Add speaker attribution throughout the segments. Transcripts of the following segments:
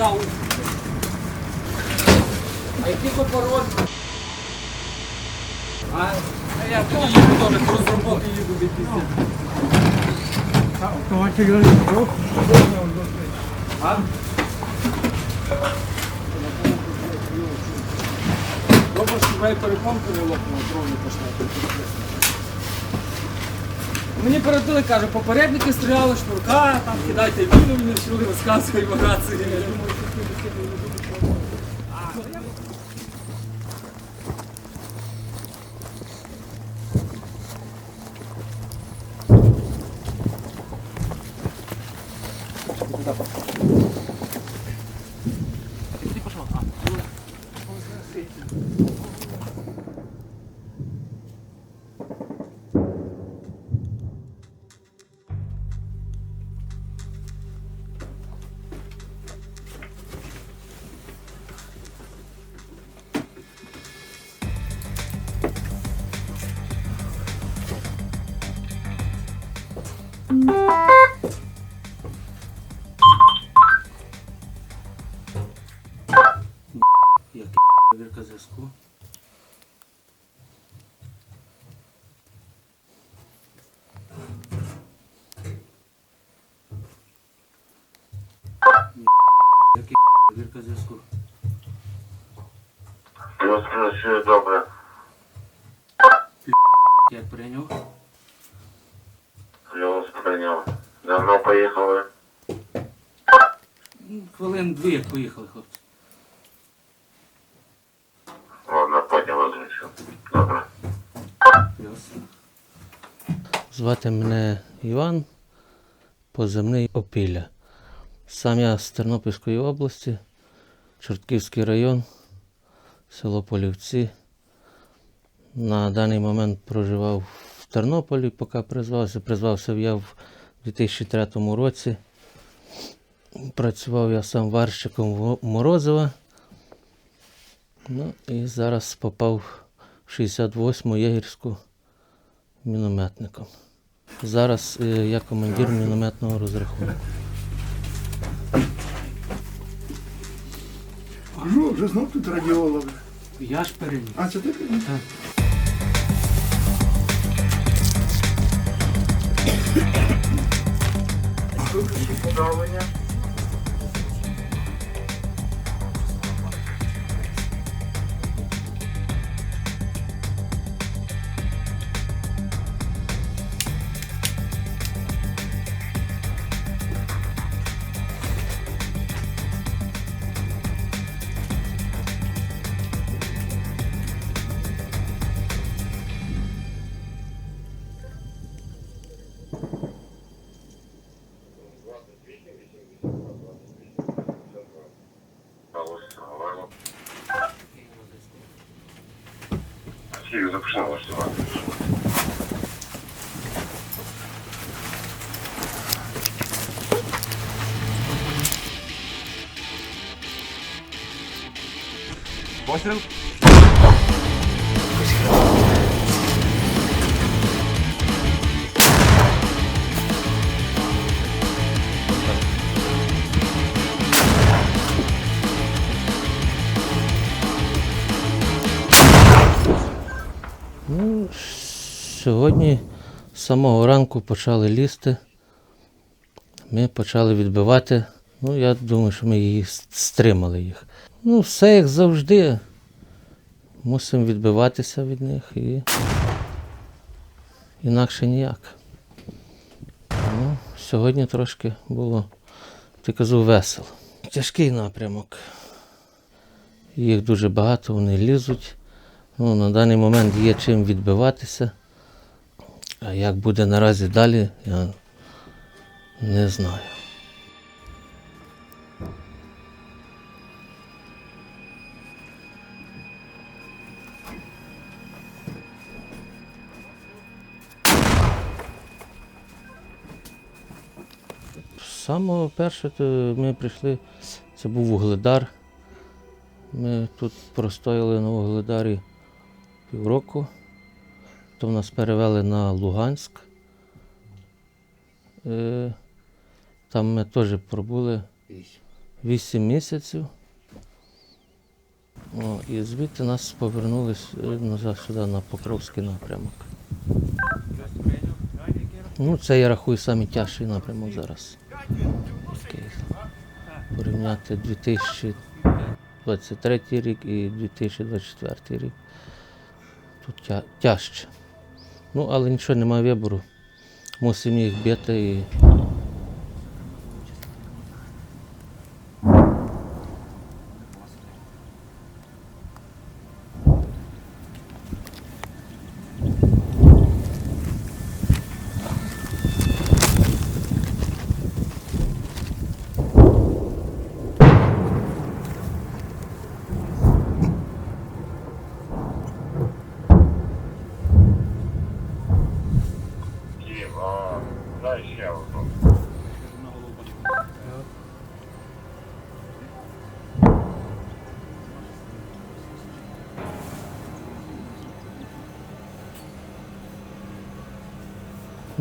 Speaker 1: Пизда уші. А який то пароль? А, а я тоді їду теж, про з роботи їду від пізді. А? Добре, що моя перепонка не лопнула, кров не пішла. Мені передали, каже, попередники стріляли шнурка, там кидайте відео, мені чули, розказують в рації. Перевірка зв'язку?
Speaker 2: Плюс плюс все добре.
Speaker 1: Як прийняв?
Speaker 2: Плюс прийняв. Давно поїхали.
Speaker 1: Ну, Хвилин дві, як поїхали, хлопці.
Speaker 2: Ладно, потім озвучу. Добре.
Speaker 1: Плюс.
Speaker 3: Звати мене Іван, поземний Опілля. Сам я з Тернопільської області, Чортківський район, село Полівці. На даний момент проживав в Тернополі, поки призвався. Призвався я в 2003 році. Працював я сам варщиком в Морозова. Ну і зараз попав в 68-му єгерську мінометником. Зараз е, я командир мінометного розрахунку.
Speaker 4: Кажу, вже знов тут радіологи.
Speaker 1: Я ж переніс.
Speaker 4: А це ти?
Speaker 1: Так.
Speaker 2: Подавлення. Всіх запишемо влаштувати.
Speaker 1: Постріл?
Speaker 3: Сьогодні з самого ранку почали лізти. Ми почали відбивати. Ну, я думаю, що ми її стримали їх. Ну, все як завжди. Мусимо відбиватися від них і інакше ніяк. Ну, сьогодні трошки було, ти кажу, весело. Тяжкий напрямок. Їх дуже багато, вони лізуть. Ну, на даний момент є чим відбиватися. А як буде наразі далі, я не знаю. З самого першого то ми прийшли, це був вугледар. Ми тут простояли на вугледарі півроку. То в нас перевели на Луганськ. Е, Там ми теж пробули 8 місяців. О, і звідти нас повернули е, сюди на Покровський напрямок. Ну, це я рахую самий тяжчий напрямок зараз. Такий. Порівняти 2023 рік і 2024 рік. Тут тя- тяжче. Ну, але нічого немає вибору. Мусимо їх бити і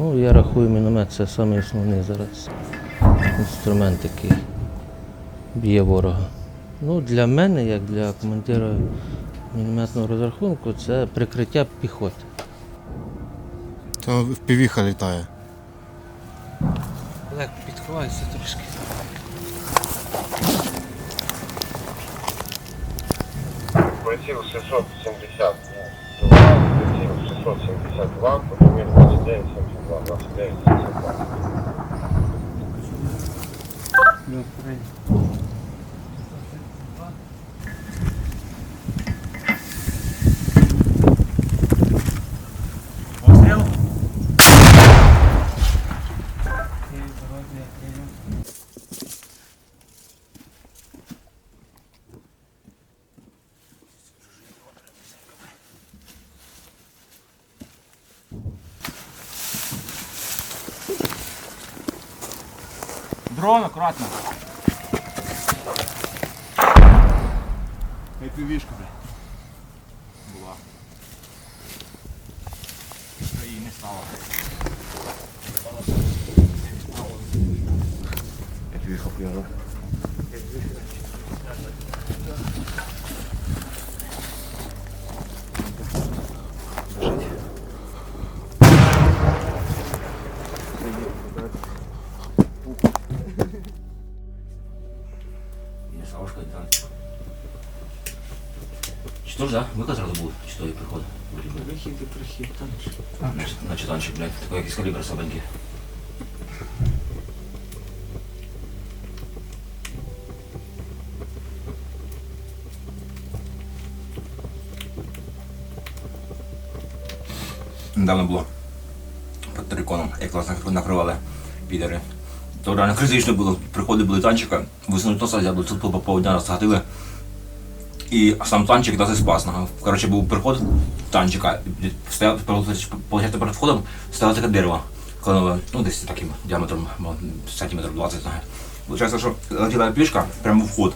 Speaker 3: Ну, я рахую, міномет це самий основний зараз інструмент, який б'є ворога. Ну, для мене, як для командира мінометного розрахунку, це прикриття піхоти.
Speaker 5: Там впівіха літає.
Speaker 3: Олег, підховайся трошки.
Speaker 2: Приціл 670. ну, Приціл 672, 10, 82, 84. Não.
Speaker 1: Дрон, акуратно.
Speaker 5: Як півішка, бля.
Speaker 1: Була. Її не стало.
Speaker 5: Як півіха п'яна.
Speaker 6: Не Что ж, да? Виклик зразу був, чи то і приход? Вихід і прихід, там. Значить, танчик, блядь, такий якийсь калібр слабенький. Недавно було під Териконом, як нас накривали підери. То реально критично було. Приходи були танчика, висунуть носа, взяли тут по поводня розгатили. І сам танчик навіть спас. нага. Коротше, був приход танчика, стояв, перед входом стояло таке дерево. Кленове, ну десь таким діаметром, сантиметрів 20. нага. Получається, що летіла пішка прямо в вход.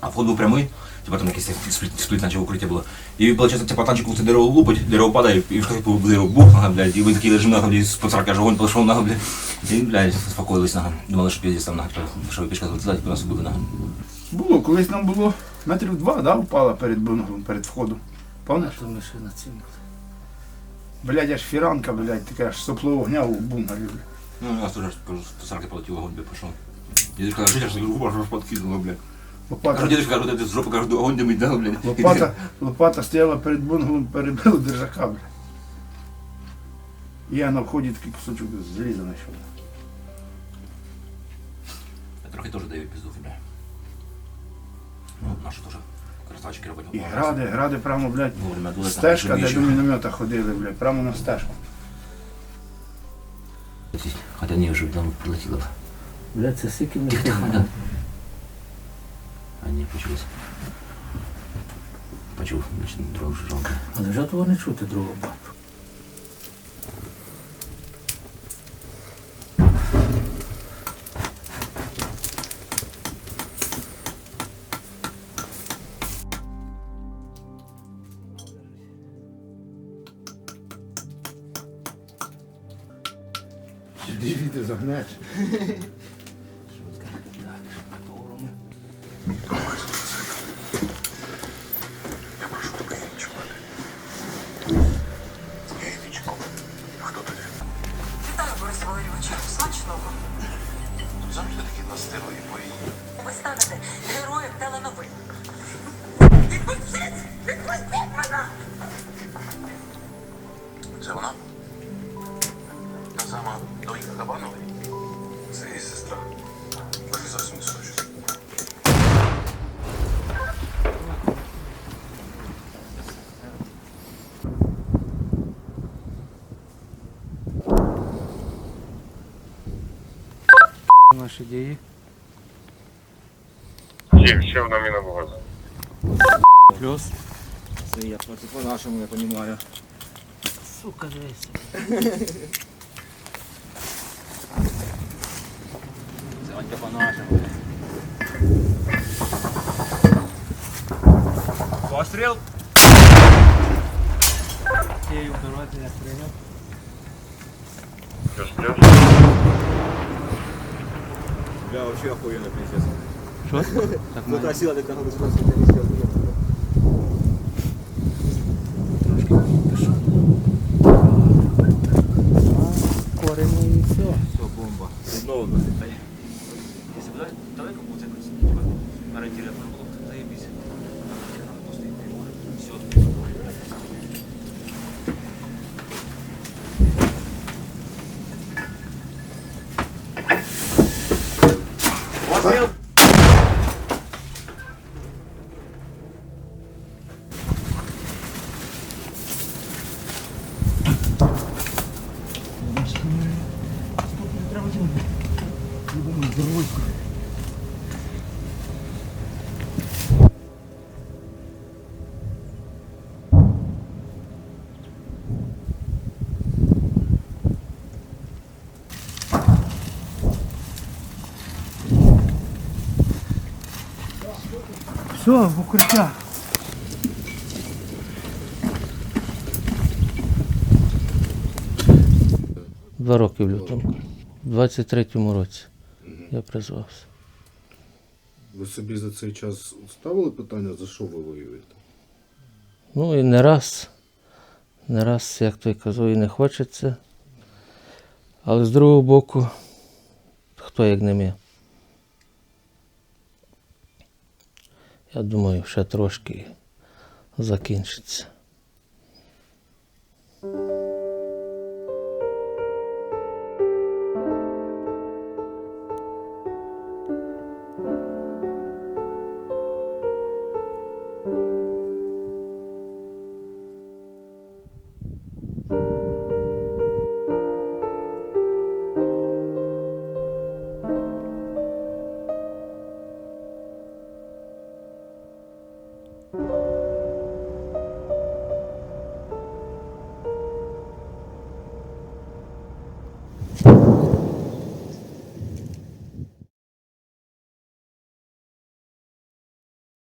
Speaker 6: А вход був прямий, типа там якийсь спліт, наче укриття було. І виходить, типа танчик це дерево лупить, дерево падає, і в дерево бух, нага, блядь, і ви такий лежим, блядь, з поцарка аж огонь пішов, нага, блядь. І, блядь, заспокоїлись, нага. Думали, що піздець там, нага, що пішка злетіла, типу нас убили, нага.
Speaker 4: Було, колись нам було метрів два, да, впала перед бунгром, перед входом. Пам'ятаєш?
Speaker 3: То ми ще на цим.
Speaker 4: Блядь, аж фіранка, блядь, таке аж сопло вогня у бунгері. блядь.
Speaker 6: Ну, у нас тоже, кажу, по сарке полетел, огонь, блядь, пошел. Дедушка, кажу, я же руку аж подкинула, блядь. Кажу,
Speaker 4: Лопата,
Speaker 6: дедушка, кажу, ты с жопы, кажу, огонь дымить, да, блядь.
Speaker 4: лопата, лопата стояла перед бунгром, перебила держака, блядь. І я на вході такий кусочок заліза знайшов.
Speaker 6: Я трохи тоже даю пизду, блядь. Ну, наши тоже красавчики работают.
Speaker 4: І гради, гради прямо, блядь,
Speaker 6: дули,
Speaker 4: стежка, де до міномета ходили, блядь, прямо на стежку.
Speaker 6: Хотя не, уже там прилетело.
Speaker 3: Бля, це
Speaker 6: Тихо, тихо, да. А, не, почулось. Почув, значить, дрон вже жалко.
Speaker 3: Але вже того не чути другого
Speaker 7: DVD to.
Speaker 1: Наші дії.
Speaker 2: Ще, ще вона міновоза.
Speaker 1: Плюс.
Speaker 5: Це я проти по-нашому, я розумію.
Speaker 3: Сука, дивись.
Speaker 6: Це Анька по-нашому. Постріл!
Speaker 1: Тією дорозі я прийняв.
Speaker 2: Плюс плюс.
Speaker 5: Бля, вообще охуєнно, пиздец.
Speaker 1: Що? Так
Speaker 5: Ну
Speaker 1: має.
Speaker 5: та сила, яка нас просто не місця.
Speaker 3: Коримо і все.
Speaker 5: Все, бомба. Знову досить.
Speaker 6: Якщо б далеко був це типа, орієнтир, то було б заєбісь. Все. Постріл!
Speaker 1: Все, в укриття.
Speaker 3: Два роки в лютому. У 23-му році я призвався.
Speaker 5: Ви собі за цей час ставили питання, за що ви воюєте?
Speaker 3: Ну і не раз, не раз, як той казав, і не хочеться. Але з другого боку, хто як не ми. Я думаю, ще трошки закінчиться.